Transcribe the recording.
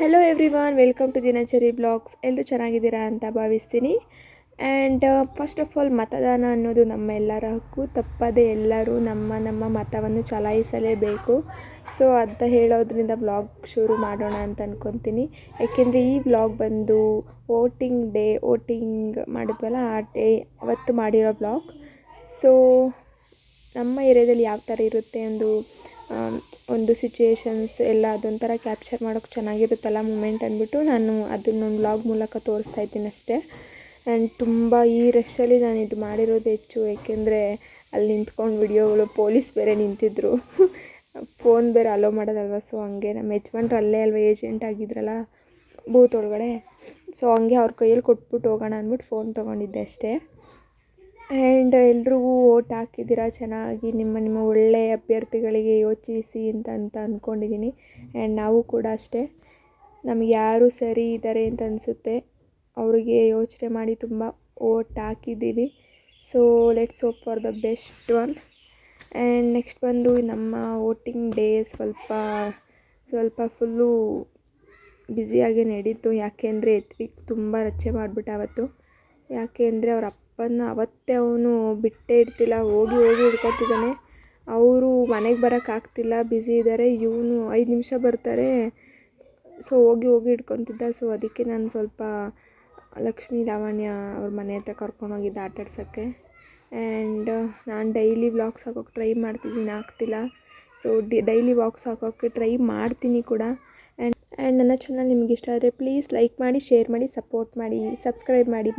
Hello every welcome to Dinachari blogs ಎಲ್ಲರೂ ಚೆನ್ನಾಗಿದ್ದೀರಾ ಅಂತ ಭಾವಿಸ್ತೀನಿ. ಆ್ಯಂಡ್ ಫಸ್ಟ್ ಆಫ್ ಆಲ್ ಮತದಾನ ಅನ್ನೋದು ನಮ್ಮೆಲ್ಲರ ಹಕ್ಕು. ತಪ್ಪದೆ ಎಲ್ಲರೂ ನಮ್ಮ ನಮ್ಮ ಮತವನ್ನು ಚಲಾಯಿಸಲೇಬೇಕು. ಸೊ ಅಂತ ಹೇಳೋದ್ರಿಂದ ವ್ಲಾಗ್ ಶುರು ಮಾಡೋಣ ಅಂತ ಅಂದ್ಕೊತೀನಿ ಯಾಕೆಂದರೆ ಈ ವ್ಲಾಗ್ ಬಂದು ವೋಟಿಂಗ್ ಡೇ ವೋಟಿಂಗ್ ಮಾಡಿದ್ವಲ್ಲ ಆ ಡೇ ಅವತ್ತು ಮಾಡಿರೋ ವ್ಲಾಗ್ ಸೊ ನಮ್ಮ ಏರಿಯಾದಲ್ಲಿ ಯಾವ ಥರ ಇರುತ್ತೆ ಒಂದು ಒಂದು ಸಿಚುಯೇಷನ್ಸ್ ಎಲ್ಲ ಅದೊಂಥರ ಕ್ಯಾಪ್ಚರ್ ಮಾಡೋಕ್ಕೆ ಚೆನ್ನಾಗಿರುತ್ತಲ್ಲ ಮೂಮೆಂಟ್ ಅಂದ್ಬಿಟ್ಟು ನಾನು ಅದನ್ನೊಂದು ವ್ಲಾಗ್ ಮೂಲಕ ತೋರಿಸ್ತಾ ಇದ್ದೀನಿ ಅಷ್ಟೇ. ಆ್ಯಂಡ್ ತುಂಬ ಈ ರಶಲ್ಲಿ ನಾನು ಇದು ಮಾಡಿರೋದು ಹೆಚ್ಚು, ಏಕೆಂದರೆ ಅಲ್ಲಿ ನಿಂತ್ಕೊಂಡು ವಿಡಿಯೋಗಳು ಪೊಲೀಸ್ ಬೇರೆ ನಿಂತಿದ್ದರು ಫೋನ್ ಬೇರೆ ಅಲೋ ಮಾಡೋದಲ್ವ? ಸೊ ಹಂಗೆ ನಮ್ಮ ಯಜಮಾನ್ರು ಅಲ್ಲೇ ಅಲ್ವ ಏಜೆಂಟ್ ಆಗಿದ್ರಲ್ಲ, ಬೂತ್ ಒಳಗಡೆ. ಸೊ ಹಂಗೆ ಅವ್ರ ಕೈಯಲ್ಲಿ ಕೊಟ್ಬಿಟ್ಟು ಹೋಗೋಣ ಅಂದ್ಬಿಟ್ಟು ಫೋನ್ ತೊಗೊಂಡಿದ್ದೆ ಅಷ್ಟೇ. ಆ್ಯಂಡ್ ಎಲ್ರಿಗೂ ಓಟ್ ಹಾಕಿದ್ದೀರಾ? ಚೆನ್ನಾಗಿ ನಿಮ್ಮ ನಿಮ್ಮ ಒಳ್ಳೆಯ ಅಭ್ಯರ್ಥಿಗಳಿಗೆ ಯೋಚಿಸಿ ಅಂತ ಅಂತ ಅಂದ್ಕೊಂಡಿದ್ದೀನಿ ಆ್ಯಂಡ್ ನಾವು ಕೂಡ ಅಷ್ಟೇ. ನಮ್ಗೆ ಯಾರು ಸರಿ ಇದ್ದಾರೆ ಅಂತ ಅನಿಸುತ್ತೆ. ಅವರಿಗೆ ಯೋಚನೆ ಮಾಡಿ ತುಂಬ ಓಟ್ ಹಾಕಿದ್ದೀವಿ. So let's hope for the best one and next ಬಂದು ನಮ್ಮ ವೋಟಿಂಗ್ ಡೇ ಸ್ವಲ್ಪ ಸ್ವಲ್ಪ ಫುಲ್ಲು ಬ್ಯುಸಿಯಾಗಿ ನಡೀತು. ಯಾಕೆಂದರೆ ಎತ್ವಿಕ್ ತುಂಬ ರಚೆ ಮಾಡಿಬಿಟ್ಟು ಅವತ್ತು. ಯಾಕೆ ಅಂದರೆ ಅವ್ರ ಅಪ್ಪನ ಅವತ್ತೇ ಅವನು ಬಿಟ್ಟೇ ಇಡ್ತಿಲ್ಲ, ಹೋಗಿ ಹೋಗಿ ಹಿಡ್ಕೊತಿದ್ದಾನೆ. ಅವರು ಮನೆಗೆ ಬರೋಕ್ಕಾಗ್ತಿಲ್ಲ ಬ್ಯುಸಿ ಇದ್ದಾರೆ ಇವನು ಐದು ನಿಮಿಷ ಬರ್ತಾರೆ. ಸೊ ಹೋಗಿ ಹೋಗಿ ಹಿಡ್ಕೊತಿದ್ದ. ಸೊ ಅದಕ್ಕೆ ನಾನು ಸ್ವಲ್ಪ ಲಕ್ಷ್ಮೀ ಲಾವಣ್ಯ ಅವ್ರ ಮನೆ ಹತ್ರ ಕರ್ಕೊಂಡೋಗಿದ್ದೆ ಆಟಾಡ್ಸೋಕ್ಕೆ. ಆ್ಯಂಡ್ ನಾನು ಡೈಲಿ ವ್ಲಾಗ್ಸ್ ಹಾಕೋಕ್ಕೆ ಟ್ರೈ ಮಾಡ್ತಿದ್ದೀನಿ ಆಗ್ತಿಲ್ಲ. ಸೊ ಡಿ ಡೈಲಿ ವ್ಲಾಗ್ಸ್ ಹಾಕೋಕ್ಕೆ ಟ್ರೈ ಮಾಡ್ತೀನಿ ಕೂಡ. ಆ್ಯಂಡ್ ಆ್ಯಂಡ್ ನನ್ನ ಚಾನಲ್ ನಿಮ್ಗೆ ಇಷ್ಟ ಆದರೆ ಪ್ಲೀಸ್ ಲೈಕ್ ಮಾಡಿ ಶೇರ್ ಮಾಡಿ ಸಪೋರ್ಟ್ ಮಾಡಿ ಸಬ್ಸ್ಕ್ರೈಬ್ ಮಾಡಿ.